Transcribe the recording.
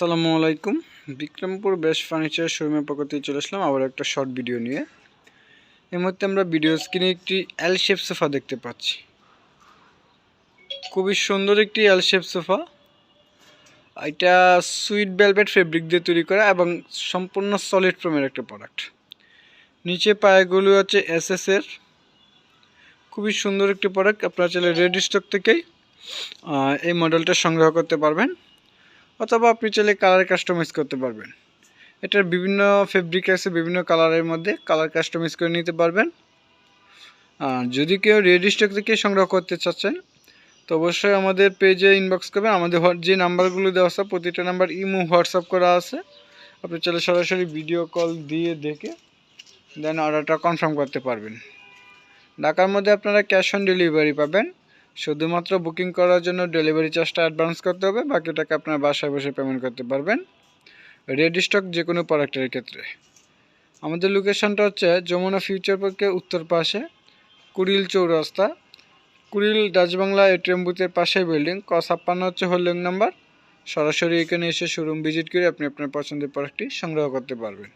আসসালামু আলাইকুম। Bikrampur best furniture শোরুমের পক্ষ চলে আসলাম আবার একটা শর্ট ভিডিও নিয়ে। এই মুহূর্তে আমরা ভিডিও স্ক্রিনে একটি এল শেপ সোফা দেখতে পাচ্ছি। খুবই সুন্দর একটি এল শেপ সোফা এটা সুইট ভেলভেট ফেব্রিক দিয়ে তৈরি করা এবং সম্পূর্ণ সলিড ফ্রমের একটা প্রোডাক্ট নিচে পায়েগুলো আছে এস এর। খুবই সুন্দর একটি প্রোডাক্ট আপনারা চাইলে রেড স্টক থেকেই এই মডেলটা সংগ্রহ করতে পারবেন। অথবা আপনি চাইলে কালার কাস্টমাইজ করতে পারবেন। এটার বিভিন্ন ফেব্রিক আছে, বিভিন্ন কালারের মধ্যে কালার কাস্টমাইজ করে নিতে পারবেন। আর যদি কেউ রেড স্টক থেকে সংগ্রহ করতে চাচ্ছেন, তো অবশ্যই আমাদের পেজে ইনবক্স করবেন আমাদের যে নাম্বারগুলো দেওয়া আছে, প্রতিটা নাম্বার ইমো হোয়াটসঅ্যাপ করা আছে। আপনি চাইলে সরাসরি ভিডিও কল দিয়ে দেখে দেন অর্ডারটা কনফার্ম করতে পারবেন। ঢাকার মধ্যে আপনারা ক্যাশ অন ডেলিভারি পাবেন। শুধুমাত্র বুকিং করার জন্য ডেলিভারি চার্জটা অ্যাডভান্স করতে হবে, বাকি টাকা আপনার বাসায় বসে পেমেন্ট করতে পারবেন। রেডি স্টক যে কোনো প্রোডাক্টের ক্ষেত্রে। আমাদের লোকেশনটা হচ্ছে যমুনা ফিউচার পার্কের উত্তর পাশে, কুড়িল চৌরাস্তা। কুড়িল ডাচবাংলা এটিএম বুথের পাশে বিল্ডিং ক ছাপ্পান্ন হচ্ছে হোল্ডিং নাম্বার সরাসরি এখানে এসে শোরুম ভিজিট করে আপনি আপনার পছন্দের প্রোডাক্টটি সংগ্রহ করতে পারবেন।